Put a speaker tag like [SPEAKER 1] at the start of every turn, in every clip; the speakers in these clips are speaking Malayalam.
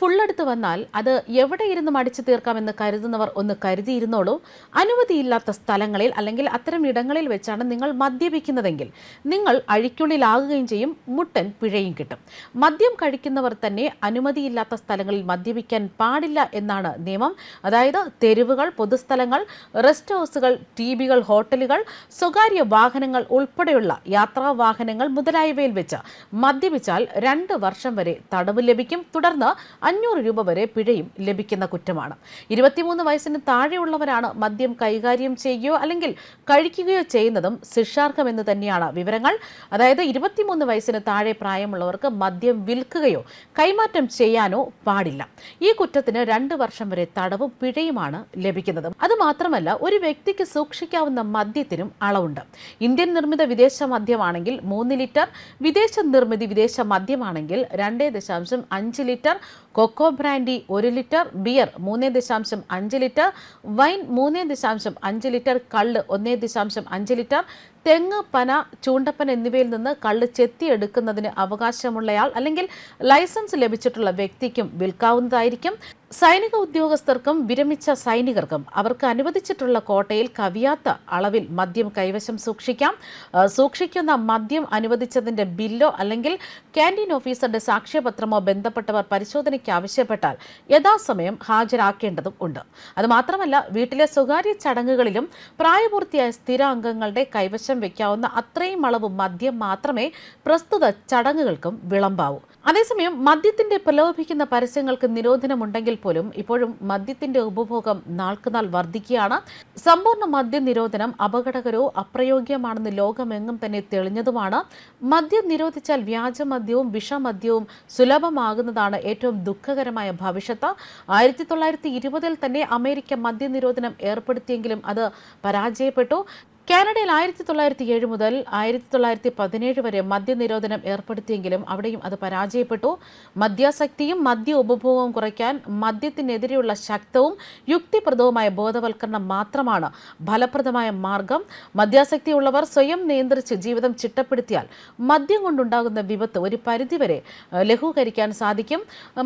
[SPEAKER 1] ഫുൾ എടുത്ത് വന്നാൽ അത് എവിടെ ഇരുന്ന് മടിച്ചു തീർക്കാമെന്ന് കരുതുന്നവർ ഒന്ന് കരുതിയിരുന്നോളൂ. അനുമതിയില്ലാത്ത സ്ഥലങ്ങളിൽ അല്ലെങ്കിൽ അത്തരം ഇടങ്ങളിൽ വെച്ചാണ് നിങ്ങൾ മദ്യപിക്കുന്നതെങ്കിൽ നിങ്ങൾ അഴിക്കുള്ളിലാകുകയും ചെയ്യും മുട്ടൻ പിഴയും കിട്ടും. മദ്യം കഴിക്കുന്നവർ തന്നെ അനുമതിയില്ലാത്ത സ്ഥലങ്ങളിൽ മദ്യപിക്കാൻ പാടില്ല എന്നാണ് നിയമം. അതായത് തെരുവുകൾ പൊതുസ്ഥലങ്ങൾ റെസ്റ്റ് ഹൗസുകൾ ടി ബികൾ ഹോട്ടലുകൾ സ്വകാര്യ വാഹനങ്ങൾ ഉൾപ്പെടെയുള്ള യാത്രാ വാഹനങ്ങൾ മുതലായവയിൽ വെച്ച് മദ്യപിച്ചാൽ രണ്ട് വർഷം വരെ തടവ് ലഭിക്കും. തുടർന്ന് അഞ്ഞൂറ് രൂപ വരെ പിഴയും ലഭിക്കുന്ന കുറ്റമാണ്. ഇരുപത്തിമൂന്ന് വയസ്സിന് താഴെയുള്ളവരാണ് മദ്യം കൈകാര്യം ചെയ്യുകയോ അല്ലെങ്കിൽ കഴിക്കുകയോ ചെയ്യുന്നതും ശിക്ഷാർഹമെന്ന് തന്നെയാണ് വിവരങ്ങൾ. അതായത് ഇരുപത്തിമൂന്ന് വയസ്സിന് താഴെ പ്രായമുള്ളവർക്ക് മദ്യം വിൽക്കുകയോ കൈമാറ്റം ചെയ്യാനോ പാടില്ല. ഈ കുറ്റത്തിന് രണ്ട് വർഷം വരെ തടവും പിഴയുമാണ് ലഭിക്കുന്നത്. അതുമാത്രമല്ല ഒരു വ്യക്തിക്ക് സൂക്ഷിക്കാവുന്ന മദ്യത്തിനും അളവുണ്ട്. ഇന്ത്യൻ നിർമ്മിത വിദേശ മദ്യമാണെങ്കിൽ മൂന്ന് ലിറ്റർ വിദേശ നിർമ്മിതി വിദേശ മദ്യമാണെങ്കിൽ രണ്ട് ദശാംശം അഞ്ച് ലിറ്റർ കൊക്കോ ബ്രാൻഡി ഒരു ലിറ്റർ ബിയർ മൂന്ന് ദശാംശം അഞ്ച് ലിറ്റർ വൈൻ മൂന്ന് ദശാംശം അഞ്ച് ലിറ്റർ കള്ള് ഒന്നേ ദശാംശം അഞ്ച് ലിറ്റർ തെങ്ങ് പന ചൂണ്ടപ്പൻ എന്നിവയിൽ നിന്ന് കള്ള് ചെത്തിയെടുക്കുന്നതിന് അവകാശമുള്ളയാൾ അല്ലെങ്കിൽ ലൈസൻസ് ലഭിച്ചിട്ടുള്ള വ്യക്തിക്കും വിൽക്കാവുന്നതായിരിക്കും. സൈനിക ഉദ്യോഗസ്ഥർക്കും വിരമിച്ച സൈനികർക്കും അവർക്ക് അനുവദിച്ചിട്ടുള്ള കോട്ടയിൽ കവിയാത്ത അളവിൽ മദ്യം കൈവശം സൂക്ഷിക്കാം. സൂക്ഷിക്കുന്ന മദ്യം അനുവദിച്ചതിന്റെ ബില്ലോ അല്ലെങ്കിൽ ക്യാന്റീൻ ഓഫീസറുടെ സാക്ഷ്യപത്രമോ ബന്ധപ്പെട്ടവർ പരിശോധനയ്ക്ക് ആവശ്യപ്പെട്ടാൽ യഥാസമയം ഹാജരാക്കേണ്ടതും ഉണ്ട്. അതുമാത്രമല്ല വീട്ടിലെ സ്വകാര്യ ചടങ്ങുകളിലും പ്രായപൂർത്തിയായ സ്ഥിര അംഗങ്ങളുടെ കൈവശം വയ്ക്കാവുന്ന അത്രയും അളവ് മദ്യം മാത്രമേ പ്രസ്തുത ചടങ്ങുകൾക്കും വിളമ്പാവൂ. അതേസമയം മദ്യത്തിന്റെ പ്രലോഭിക്കുന്ന പരസ്യങ്ങൾക്ക് നിരോധനമുണ്ടെങ്കിൽ പോലും ഇപ്പോഴും മദ്യത്തിന്റെ ഉപഭോഗം നാൾക്കുനാൾ വർദ്ധിക്കുകയാണ്. സമ്പൂർണ മദ്യ നിരോധനം അപകടകരവും അപ്രയോഗ്യമാണെന്ന് ലോകമെങ്ങും തന്നെ തെളിഞ്ഞതുമാണ്. മദ്യം നിരോധിച്ചാൽ വ്യാജമദ്യവും വിഷമദ്യവും സുലഭമാകുന്നതാണ് ഏറ്റവും ദുഃഖകരമായ ഭവിഷ്യത്ത്. ആയിരത്തി തൊള്ളായിരത്തി ഇരുപതിൽ തന്നെ അമേരിക്ക മദ്യനിരോധനം ഏർപ്പെടുത്തിയെങ്കിലും അത് പരാജയപ്പെട്ടു. കാനഡയിൽ ആയിരത്തി തൊള്ളായിരത്തി ഏഴ് മുതൽ ആയിരത്തി തൊള്ളായിരത്തി പതിനേഴ് വരെ മദ്യനിരോധനം ഏർപ്പെടുത്തിയെങ്കിലും അവിടെയും അത് പരാജയപ്പെട്ടു. മദ്യാസക്തിയും മദ്യ ഉപഭോഗവും കുറയ്ക്കാൻ മദ്യത്തിനെതിരെയുള്ള ശക്തവും യുക്തിപ്രദവുമായ ബോധവൽക്കരണം മാത്രമാണ് ഫലപ്രദമായ മാർഗം. മദ്യാസക്തിയുള്ളവർ സ്വയം നിയന്ത്രിച്ച് ജീവിതം ചിട്ടപ്പെടുത്തിയാൽ മദ്യം കൊണ്ടുണ്ടാകുന്ന വിപത്ത് ഒരു പരിധിവരെ ലഘൂകരിക്കാൻ സാധിക്കും.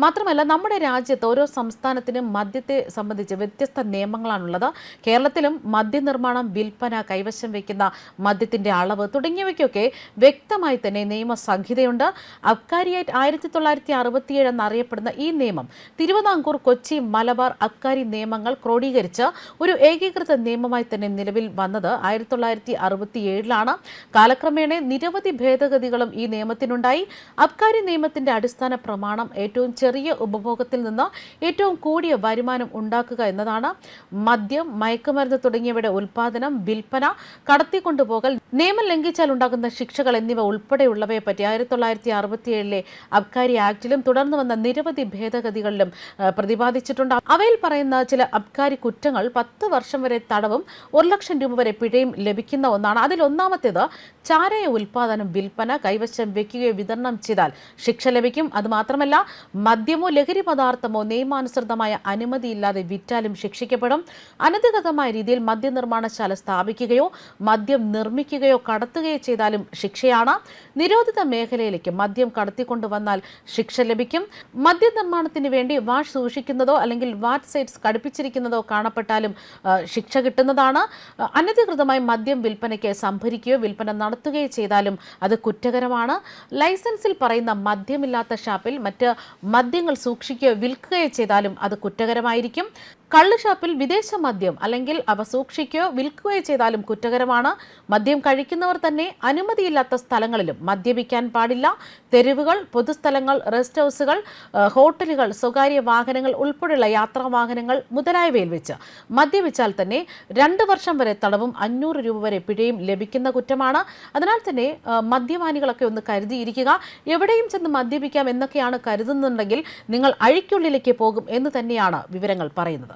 [SPEAKER 1] മാത്രമല്ല നമ്മുടെ രാജ്യത്ത് ഓരോ സംസ്ഥാനത്തിനും മദ്യത്തെ സംബന്ധിച്ച് വ്യത്യസ്ത നിയമങ്ങളാണുള്ളത്. കേരളത്തിലും മദ്യനിർമ്മാണം വിൽപ്പന കൈവശം വയ്ക്കുന്ന മദ്യത്തിന്റെ അളവ് തുടങ്ങിയവയ്ക്കൊക്കെ വ്യക്തമായി തന്നെ നിയമസംഹിതയുണ്ട്. അബ്കാരിയായിട്ട് ആയിരത്തി തൊള്ളായിരത്തി അറുപത്തിയേഴ് എന്നറിയപ്പെടുന്ന ഈ നിയമം തിരുവിതാംകൂർ കൊച്ചി മലബാർ അബ്കാരി നിയമങ്ങൾ ക്രോഡീകരിച്ച് ഒരു ഏകീകൃത നിയമമായി തന്നെ നിലവിൽ വന്നത് ആയിരത്തി തൊള്ളായിരത്തി അറുപത്തി ഏഴിലാണ് കാലക്രമേണ നിരവധി ഭേദഗതികളും ഈ നിയമത്തിനുണ്ടായി. അബ്കാരി നിയമത്തിന്റെ അടിസ്ഥാന പ്രമാണം ഏറ്റവും ചെറിയ ഉപഭോഗത്തിൽ നിന്ന് ഏറ്റവും കൂടിയ വരുമാനം ഉണ്ടാക്കുക എന്നതാണ്. മദ്യം മയക്കുമരുന്ന് തുടങ്ങിയവയുടെ ഉൽപാദനം വിൽപ്പന കടത്തിക്കൊണ്ടുപോകൽ നിയമം ലംഘിച്ചാൽ ഉണ്ടാകുന്ന ശിക്ഷകൾ എന്നിവ ഉൾപ്പെടെയുള്ളവയെ പറ്റി ആയിരത്തി തൊള്ളായിരത്തി അറുപത്തിയേഴിലെ അബ്കാരി ആക്ടിലും തുടർന്ന് വന്ന നിരവധി ഭേദഗതികളിലും പ്രതിപാദിച്ചിട്ടുണ്ട്. അവയിൽ പറയുന്ന ചില അബ്കാരി കുറ്റങ്ങൾ പത്ത് വർഷം വരെ തടവും ഒരു ലക്ഷം രൂപ വരെ പിഴയും ലഭിക്കുന്ന ഒന്നാണ്. അതിൽ ഒന്നാമത്തേത് ചാരായ ഉൽപാദനം വിൽപ്പന കൈവശം വെക്കുകയോ വിതരണം ചെയ്താൽ ശിക്ഷ ലഭിക്കും. അതുമാത്രമല്ല മദ്യമോ ലഹരി പദാർത്ഥമോ നിയമാനുസൃതമായ അനുമതിയില്ലാതെ വിറ്റാലും ശിക്ഷിക്കപ്പെടും. അനധികൃതമായ രീതിയിൽ മദ്യനിർമ്മാണശാല സ്ഥാപിക്കുകയോ മദ്യം നിർമ്മിക്കുകയോ കടത്തുകയോ ചെയ്താലും ശിക്ഷയാണ്. നിരോധിത മേഖലയിലേക്ക് മദ്യം കടത്തിക്കൊണ്ടുവന്നാൽ ശിക്ഷ ലഭിക്കും. മദ്യനിർമ്മാണത്തിന് വേണ്ടി വാഷ് സൂക്ഷിക്കുന്നതോ അല്ലെങ്കിൽ വാറ്റ് സൈറ്റ്സ് ഘടിപ്പിച്ചിരിക്കുന്നതോ കാണപ്പെട്ടാലും ശിക്ഷ കിട്ടുന്നതാണ്. അനധികൃതമായി മദ്യം വിൽപ്പനയ്ക്ക് സംഭരിക്കുകയോ വിൽപ്പന നടത്തുകയോ ചെയ്താലും അത് കുറ്റകരമാണ്. ലൈസൻസിൽ പറയുന്ന മദ്യമില്ലാത്ത ഷാപ്പിൽ മറ്റ് മദ്യങ്ങൾ സൂക്ഷിക്കുകയോ വിൽക്കുകയോ ചെയ്താലും അത് കുറ്റകരമായിരിക്കും. കള്ള് ഷാപ്പിൽ വിദേശ മദ്യം അല്ലെങ്കിൽ അവ സൂക്ഷിക്കുകയോ വിൽക്കുകയോ ചെയ്താലും കുറ്റകരമാണ്. മദ്യം കഴിക്കുന്നവർ തന്നെ അനുമതിയില്ലാത്ത സ്ഥലങ്ങളിലും മദ്യപിക്കാൻ പാടില്ല. തെരുവുകൾ പൊതുസ്ഥലങ്ങൾ റെസ്റ്റ് ഹൗസുകൾ ഹോട്ടലുകൾ സ്വകാര്യ വാഹനങ്ങൾ ഉൾപ്പെടെയുള്ള യാത്രാ വാഹനങ്ങൾ മുതലായവയിൽ വെച്ച് മദ്യപിച്ചാൽ തന്നെ രണ്ട് വർഷം വരെ തടവും അഞ്ഞൂറ് രൂപ വരെ പിഴയും ലഭിക്കുന്ന കുറ്റമാണ്. അതിനാൽ തന്നെ മദ്യപാനികളൊക്കെ ഒന്ന് കരുതിയിരിക്കുക. എവിടെയും ചെന്ന് മദ്യപിക്കാം എന്നൊക്കെയാണ് കരുതുന്നുണ്ടെങ്കിൽ നിങ്ങൾ അഴിക്കുള്ളിലേക്ക് പോകും എന്ന് തന്നെയാണ് വിവരങ്ങൾ പറയുന്നത്.